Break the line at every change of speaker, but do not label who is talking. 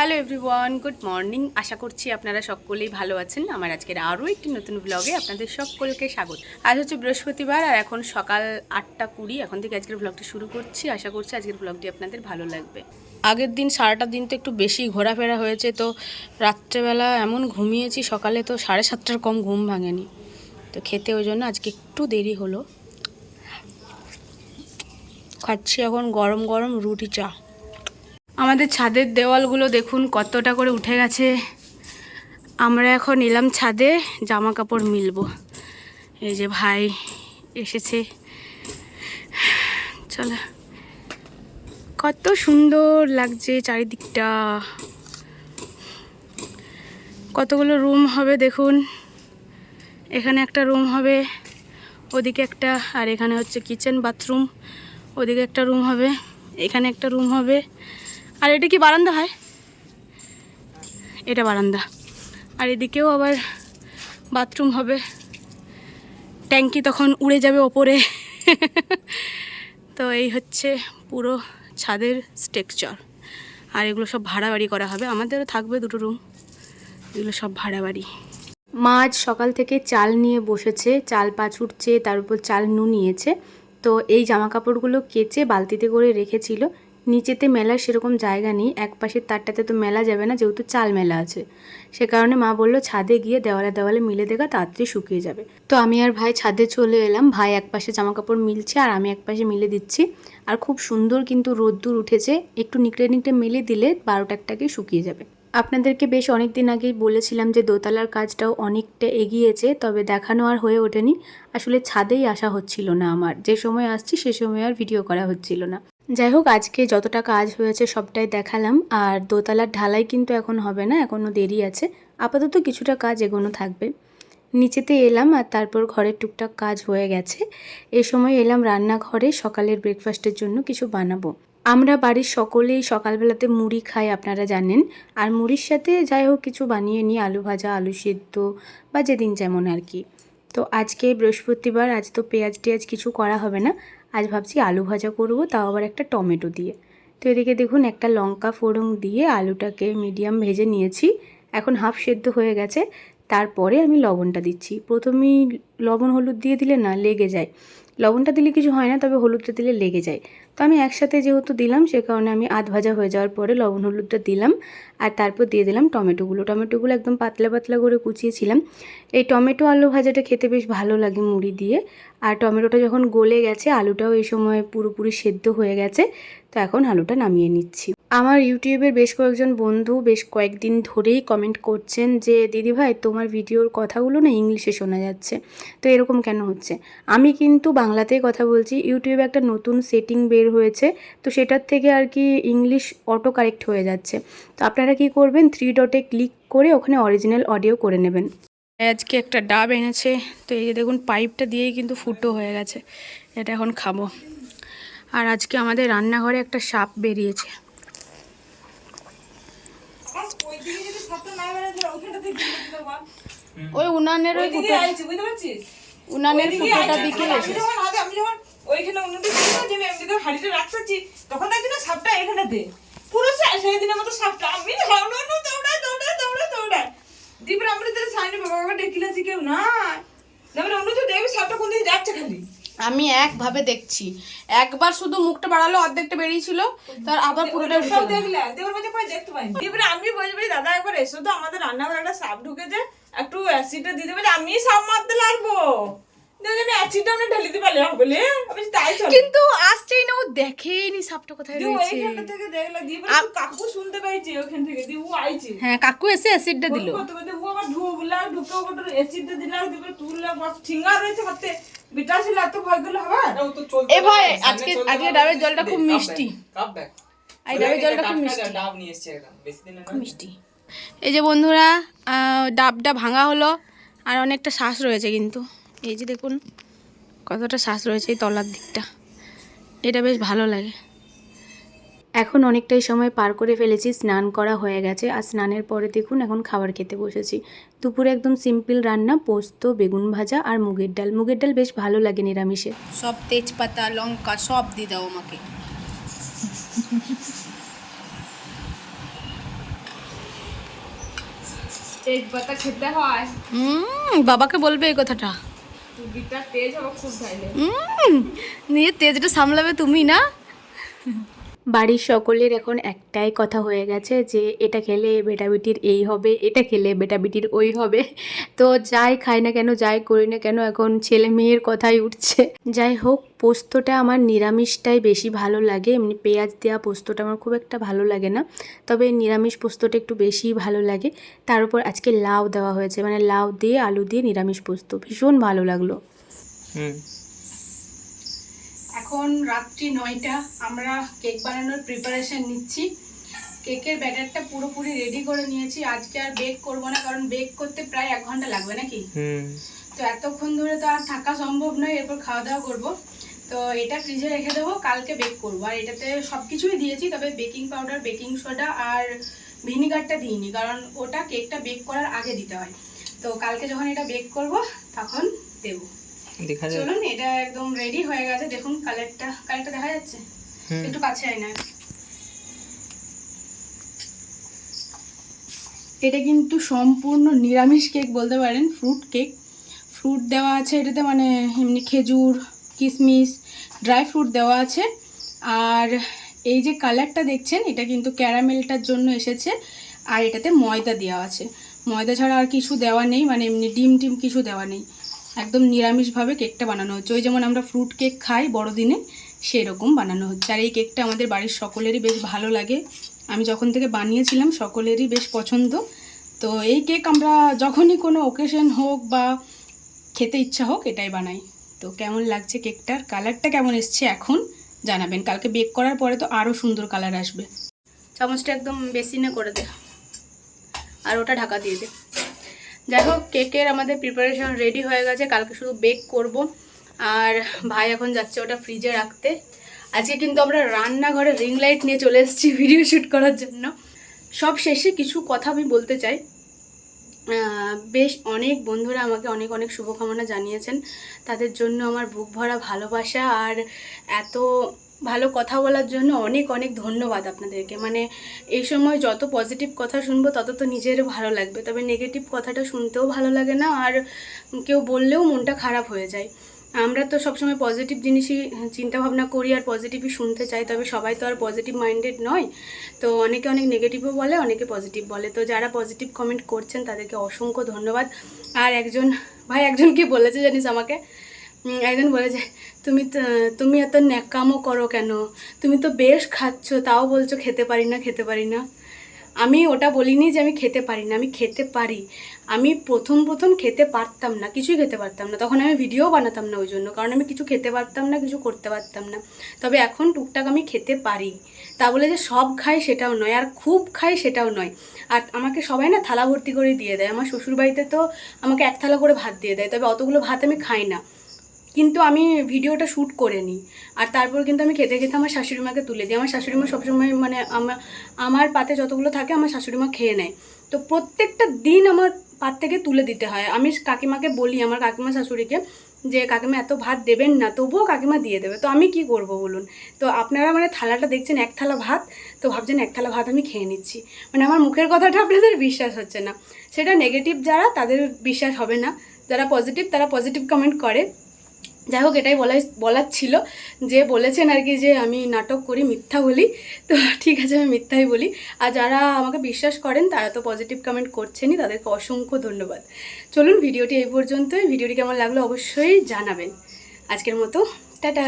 Hello everyone good morning আশা করছি আপনারা সকলেই ভালো আছেন। আমার আজকের আরও একটি নতুন ব্লগে আপনাদের সকলকে স্বাগত। আজ হচ্ছে বৃহস্পতিবার আর এখন সকাল আটটা কুড়ি। এখন থেকে আজকের ব্লগটা শুরু করছি। আশা করছি আজকের ব্লগটি আপনাদের ভালো লাগবে। আগের দিন সারাটা দিন তো একটু বেশি ঘোরাফেরা হয়েছে, তো রাত্রেবেলা এমন ঘুমিয়েছি, সকালে তো সাড়ে সাতটার কম ঘুম ভাঙেনি। তো খেতে ওই জন্য আজকে একটু দেরি হলো। খাচ্ছি এখন গরম গরম রুটি চা। আমাদের ছাদের দেওয়ালগুলো দেখুন কতটা করে উঠে গেছে। আমরা এখন এলাম ছাদে জামা কাপড় মিলবো। এই যে ভাই এসেছে। চলো। কত সুন্দর লাগছে চারিদিকটা। কতগুলো রুম হবে দেখুন। এখানে একটা রুম হবে, ওদিকে একটা, আর এখানে হচ্ছে কিচেন বাথরুম, ওদিকে একটা রুম হবে, এখানে একটা রুম হবে। আর এটা কি বারান্দা হয়? এটা বারান্দা। আর এদিকেও আবার বাথরুম হবে। ট্যাঙ্কি তখন উড়ে যাবে ওপরে। তো এই হচ্ছে পুরো ছাদের স্ট্রাকচার। আর এগুলো সব ভাড়া বাড়ি করা হবে। আমাদেরও থাকবে দুটো রুম। এগুলো সব ভাড়া বাড়ি। মা আজ সকাল থেকে চাল নিয়ে বসেছে। চাল পাছুটছে তার উপর চাল নুনিয়েছে তো এই জামা কাপড়গুলো কেচে বালতিতে করে রেখেছিল। নিচেতে মেলার সেরকম জায়গা নেই, এক পাশের তারটাতে তো মেলা যাবে না, যেহেতু চাল মেলা আছে। সে কারণে মা বলল, ছাদে গিয়ে দেওয়ালে দেওয়ালে মিলে দেখা, তাড়াতাড়ি শুকিয়ে যাবে। তো আমি আর ভাই ছাদে চলে এলাম, ভাই এক পাশে জামা কাপড় মিলছে আর আমি এক পাশে মিলে দিচ্ছি। আর খুব সুন্দর কিন্তু রোদ্দুর উঠেছে, একটু নিকড়ে নিকড়ে মেলে দিলে বারোটা একটাকে শুকিয়ে যাবে। আপনাদেরকে বেশ অনেক দিন আগেই বলেছিলাম যে দোতলার কাজটাও অনেকটা এগিয়েছে, তবে দেখানো আর হয়ে ওঠেনি। আসলে ছাদেই আসা হচ্ছিল না আমার, যে সময় আসছি সে সময় আর ভিডিও করা হচ্ছিল না। যাই হোক আজকে যতটা কাজ হয়েছে সবটাই দেখালাম। আর দোতলার ঢালাই কিন্তু এখন হবে না এখনও দেরি আছে। আপাতত কিছুটা কাজ এগোনো থাকবে। নিচেতে এলাম আর তারপর ঘরের টুকটাক কাজ হয়ে গেছে। এ সময় এলাম রান্নাঘরে, সকালের ব্রেকফাস্টের জন্য কিছু বানাবো। আমরা বাড়ির সকলেই সকালবেলাতে মুড়ি খাই, আপনারা জানেন। আর মুড়ির সাথে যাই হোক কিছু বানিয়ে নিই, আলু ভাজা, আলু সেদ্ধ বা যেদিন যেমন আর কি। তো আজকে বৃহস্পতিবার, আজ তো পেঁয়াজ টেয়াজ কিছু করা হবে না। আজ ভাবছি আলু ভাজা করব, তাও আবার একটা টমেটো দিয়ে। তো এদিকে দেখুন, একটা লঙ্কা ফোড়ন দিয়ে আলুটাকে মিডিয়াম ভেজে নিয়েছি। এখন হাফ সেদ্ধ হয়ে গেছে। তারপরে আমি লবণটা দিচ্ছি। প্রথমেই লবণ হলুদ দিয়ে দিলে না লেগে যায়। লবণটা দিলে কিছু হয় না, তবে হলুদটা দিলে লেগে যায়। তো আমি একসাথে যেহেতু দিলাম, সে কারণে আমি আধ ভাজা হয়ে যাওয়ার পরে লবণ হলুদটা দিলাম আর তারপর দিয়ে দিলাম টমেটোগুলো। টমেটোগুলো একদম পাতলা পাতলা করে কুচিয়েছিলাম। এই টমেটো আলু ভাজাটা খেতে বেশ ভালো লাগে মুড়ি দিয়ে। আর টমেটোটা যখন গলে গেছে, আলুটাও এই সময় পুরোপুরি সেদ্ধ হয়ে গেছে। তো এখন আলুটা নামিয়ে নিচ্ছি। আমার ইউটিউবের বেশ কয়েকজন বন্ধু বেশ কয়েকদিন ধরেই কমেন্ট করছেন যে দিদিভাই তোমার ভিডিওর কথাগুলো না ইংলিশে শোনা যাচ্ছে। তো এরকম কেন হচ্ছে? আমি কিন্তু বাংলাতেই কথা বলছি। ইউটিউবে একটা নতুন সেটিং বের হয়েছে। তো সেটার থেকে আর কি ইংলিশ অটো কারেক্ট হয়ে যাচ্ছে। তো আপনারা কি করবেন? থ্রি ডটে ক্লিক করে ওখানে অরিজিনাল অডিও করে নেবেন। আজকে একটা ডাব এনেছে। তো এই যে দেখুন পাইপটা দিয়েই কিন্তু ফুটো হয়ে গেছে। এটা এখন খাব। আর আজকে আমাদের রান্নাঘরে একটা সাপ বেরিয়েছে। ওই উনানের ওই? উনানের ফুটোটা দিকে
ওইখানে যে আমি এমনি হাঁড়িটা রাখতেছি, তখন দেখছি না সাপটা এখানেতে। পুরো সে- সেদিনের মতো সাপটা। আমি দৌড়াই, দৌড়াই, দৌড়াই। দিয়ে এবার আমরা তাহলে সাইনে বাবা ডেকিলাছি কেউ নাই। তারপরে অন্য তো দেখবি সাপটা কোন দিকে যাচ্ছে খালি।
আমি একভাবে দেখছি। একবার শুধু মুখটা বাড়ালো অর্ধেকটা বেরিয়েছিল তার আবার পুরোটা
দেখলে, দেখতে পাইনি। দিয়ে এবারে আমি বলছি, বলি, দাদা একবার এসো তো আমাদের রান্নাঘরে একটা সাপ ঢুকেছে একটু অ্যাসিডটা দিতে পারি আমি সাপ মারতে লাগবো।
কিন্তু আসছেই না ও দেখেনি সাপটা কোথায় রয়েছে।
থেকে দেখল, দিয়ে বলে, "তুই কাকু শুনতে পাইছে ওখান থেকে। দিয়ে ও আইছে।
হ্যাঁ কাকু এসে অ্যাসিডটা দিল।
বলব ও আবার ঢুকলা, ঢুকে ও আবার অ্যাসিডটা দিলা, তুললা, বাস, রয়েছে। বিটা ছিল, এত ভয়গুলো হবে?
এ ভাই আজকে আজকে ডাবের জলটা খুব মিষ্টি।
কাপ ব্যাক
এই ডাবের জলটা খুব মিষ্টি।
ডাব নিয়ে এসছে একদম বেশি দিন
না মিষ্টি। এই যে বন্ধুরা ডাবটা ভাঙা হলো আর অনেকটা শ্বাস রয়েছে কিন্তু। এই যে দেখুন কতটা শ্বাস রয়েছে এই তলার দিকটা। এটা বেশ ভালো লাগে। এখন অনেকটাই সময় পার করে ফেলেছি স্নান করা হয়ে গেছে আর স্নানের পরে দেখুন এখন খাবার খেতে বসেছি। দুপুরে একদম সিম্পল রান্না পোস্ত বেগুন ভাজা আর মুগের ডাল। মুগের ডাল বেশ ভালো লাগে নিরামিষে। সব তেজপাতা লঙ্কা সব দিয়ে দাও আমাকে।
তেজপাতা খেতে হয়।
হুম বাবাকে বলবে এই কথাটা।
তেজ হবে খুব
নিয়ে তেজটা সামলাবে তুমি না? বাড়ির সকলের এখন একটাই কথা হয়ে গেছে যে, এটা খেলে বেটা বেটির এই হবে, এটা খেলে বেটা বেটির ওই হবে। তো যাই খাই না কেন, যাই করি না কেন, এখন ছেলে মেয়ের কথাই উঠছে। যাই হোক, পোস্তটা আমার নিরামিষটাই বেশি ভালো লাগে। এমনি পেঁয়াজ দেওয়া পোস্তটা আমার খুব একটা ভালো লাগে না। তবে নিরামিষ পোস্তটা একটু বেশিই ভালো লাগে। তার উপর আজকে লাউ দেওয়া হয়েছে। মানে লাউ দিয়ে আলু দিয়ে নিরামিষ পোস্ত। ভীষণ ভালো লাগল।
হুম।
এখন রাত্রি নয়টা আমরা কেক বানানোর প্রিপারেশন নিচ্ছি। কেকের ব্যাটারটা পুরোপুরি রেডি করে নিয়েছি। আজকে আর বেক করব না কারণ বেক করতে প্রায় এক ঘণ্টা লাগবে নাকি?
হুম।
তো এতক্ষণ ধরে তো আর থাকা সম্ভব নয় এরপর খাওয়া দাওয়া করব। তো এটা ফ্রিজে রেখে দেবো কালকে বেক করব। আর এটাতে সব কিছুই দিয়েছি তবে বেকিং পাউডার বেকিং সোডা আর ভিনিগারটা দিইনি কারণ ওটা কেকটা বেক করার আগে দিতে হয়। তো কালকে যখন এটা বেক করব তখন দেবো।
দেখা যায়।
চলুন এটা একদম রেডি হয়ে গেছে। দেখুন কালারটা কালারটা দেখা যাচ্ছে? একটু কাছে আয় না। এটা কিন্তু সম্পূর্ণ নিরামিষ কেক বলতে পারেন ফ্রুট কেক ফ্রুট দেওয়া আছে এটাতে মানে এমনি খেজুর কিশমিশ ড্রাই ফ্রুট দেওয়া আছে। আর এই যে কালারটা দেখছেন এটা কিন্তু ক্যারামেলটার জন্য এসেছে। আর এটাতে ময়দা দেওয়া আছে। ময়দা ছাড়া আর কিছু দেওয়া নেই মানে এমনি ডিম টিম কিছু দেওয়া নেই। একদম নিরামিষভাবে কেকটা বানানো হচ্ছে। ওই যেমন আমরা ফ্রুট কেক খাই বড়দিনে সেই রকম বানানো হচ্ছে। আর এই কেকটা আমাদের বাড়ির সকলেরই বেশ ভালো লাগে। আমি যখন থেকে বানিয়েছিলাম, সকলেরই বেশ পছন্দ। তো এই কেক আমরা যখনই কোনো ওকেশন হোক বা খেতে ইচ্ছা হোক, এটাই বানাই। তো কেমন লাগছে কেকটার? কালারটা কেমন এসছে এখন জানাবেন। কালকে বেক করার পরে তো আরও সুন্দর কালার আসবে। চামচটা একদম বেসিনে করে দে। আর ওটা ঢাকা দিয়ে দে। যাই হোক, কেকের আমাদের প্রিপারেশন রেডি হয়ে গেছে। কালকে শুধু বেক করব। আর ভাই এখন যাচ্ছে ওটা ফ্রিজে রাখতে। আজকে কিন্তু আমরা রান্নাঘরে রিং লাইট নিয়ে চলে এসেছি ভিডিও শ্যুট করার জন্য। সব শেষে কিছু কথা আমি বলতে চাই। বেশ অনেক বন্ধুরা আমাকে অনেক অনেক শুভকামনা জানিয়েছেন। তাদের জন্য আমার বুক ভরা ভালোবাসা। আর এত ভালো কথা বলার জন্য অনেক অনেক ধন্যবাদ আপনাদেরকে। মানে এই সময় যত পজিটিভ কথা শুনব, তত তো নিজেরও ভালো লাগবে। তবে নেগেটিভ কথাটা শুনতেও ভালো লাগে না, আর কেউ বললেও মনটা খারাপ হয়ে যায়। আমরা তো সবসময় পজিটিভ জিনিসই চিন্তা ভাবনা করি আর পজিটিভই শুনতে চাই, তবে সবাই তো আর পজিটিভ মাইন্ডেড নয়। তো অনেকে অনেক নেগেটিভও বলে, অনেকে পজিটিভ বলে। তো যারা পজিটিভ কমেন্ট করছেন, তাদেরকে অসংখ্য ধন্যবাদ। আর একজন, ভাই একজন কি বলেছে জানিস আমাকে? একজন বলেছে তুমি তো, তুমি এত ন্যাকামো করো কেন? তুমি তো বেশ খাচ্ছ, তাও বলছো খেতে পারি না, খেতে পারি না। আমি ওটা বলিনি যে আমি খেতে পারি না, আমি খেতে পারি। আমি প্রথম প্রথম খেতে পারতাম না, কিছুই খেতে পারতাম না। তখন আমি ভিডিও বানাতাম না ওই জন্য, কারণ আমি কিছু খেতে পারতাম না, কিছু করতে পারতাম না। তবে এখন টুকটাক আমি খেতে পারি। তা বলে যে সব খাই সেটাও নয়, আর খুব খাই সেটাও নয়। আর আমাকে সবাই না থালা ভর্তি করে দিয়ে দেয়। আমার শ্বশুরবাড়িতে তো আমাকে এক থালা করে ভাত দিয়ে দেয়, তবে অতগুলো ভাত আমি খাই না। কিন্তু আমি ভিডিওটা শ্যুট করে নিই আর তারপর কিন্তু আমি খেতে খেতে আমার শাশুড়ি মাকে তুলে দিই। আমার শাশুড়ি মা সবসময় মানে আমার আমার পাতে যতগুলো থাকে আমার শাশুড়ি মা খেয়ে নেয়। তো প্রত্যেকটা দিন আমার পাত থেকে তুলে দিতে হয়। আমি কাকিমাকে বলি আমার কাকিমা শাশুড়িকে যে কাকিমা এত ভাত দেবেন না তবুও কাকিমা দিয়ে দেবে। তো আমি কি করব বলুন? তো আপনারা মানে থালাটা দেখছেন এক থালা ভাত। তো ভাবছেন এক থালা ভাত আমি খেয়ে নিচ্ছি। মানে আমার মুখের কথাটা আপনাদের বিশ্বাস হচ্ছে না। সেটা নেগেটিভ যারা তাদের বিশ্বাস হবে না। যারা পজিটিভ তারা পজিটিভ কমেন্ট করে। যাই হোক, এটাই বলাই বলার ছিল যে বলেছেন আর কি যে আমি নাটক করি, মিথ্যা বলি। তো ঠিক আছে, আমি মিথ্যাই বলি। আর যারা আমাকে বিশ্বাস করেন, তারা তো পজিটিভ কমেন্ট করছেনই, তাদেরকে অসংখ্য ধন্যবাদ। চলুন, ভিডিওটি এই পর্যন্তই। ভিডিওটি কেমন লাগল অবশ্যই জানাবেন। আজকের মতো, টাটা!